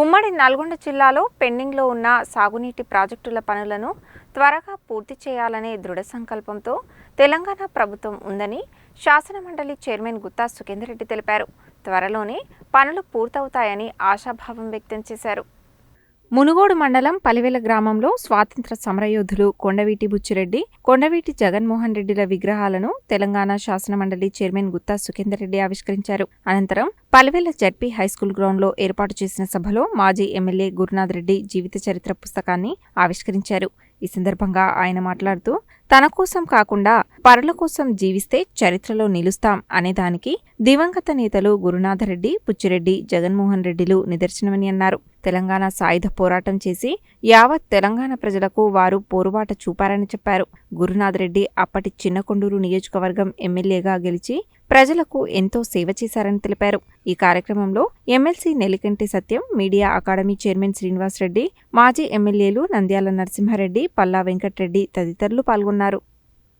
ఉమ్మడి నల్గొండ జిల్లాలో పెండింగ్లో ఉన్న సాగునీటి ప్రాజెక్టుల పనులను త్వరగా పూర్తి చేయాలనే దృఢ సంకల్పంతో తెలంగాణ ప్రభుత్వం ఉందని శాసనమండలి చైర్మన్ గుత్తా సుఖేందర్ రెడ్డి తెలిపారు. త్వరలోనే పనులు పూర్తవుతాయని ఆశాభావం వ్యక్తం చేశారు. మునుగోడు మండలం పలివెల గ్రామంలో స్వాతంత్ర సమరయోధులు కొండవీటి బుచ్చిరెడ్డి కొండవీటి జగన్మోహన్ రెడ్డిల విగ్రహాలను తెలంగాణ శాసనమండలి చైర్మన్ గుత్తా సుఖేందర్ రెడ్డి ఆవిష్కరించారు. అనంతరం పలివెల జడ్పీ హైస్కూల్ గ్రౌండ్లో ఏర్పాటు చేసిన సభలో మాజీ ఎమ్మెల్యే గురునాథ్ రెడ్డి జీవిత చరిత్ర పుస్తకాన్ని ఆవిష్కరించారు. ఈ సందర్భంగా ఆయన మాట్లాడుతూ తన కోసం కాకుండా పరుల కోసం జీవిస్తే చరిత్రలో నిలుస్తాం అనేదానికి దివంగత నేతలు గురునాథరెడ్డి పుచ్చిరెడ్డి జగన్మోహన్ రెడ్డిలు నిదర్శనమని అన్నారు. తెలంగాణ సాయుధ పోరాటం చేసి యావత్ తెలంగాణ ప్రజలకు వారు పోరుబాట చూపారని చెప్పారు. గురునాథ్ రెడ్డి అప్పటి చిన్నకొండూరు నియోజకవర్గం ఎమ్మెల్యేగా గెలిచి ప్రజలకు ఎంతో సేవ చేశారని తెలిపారు. ఈ కార్యక్రమంలో MLC Nelikanti Satyam media academy chairman Srinivas Reddy మాజీ ఎమ్మెల్యేలు నంద్యాల నరసింహారెడ్డి పల్లా వెంకట్రెడ్డి తదితరులు పాల్గొన్నారు.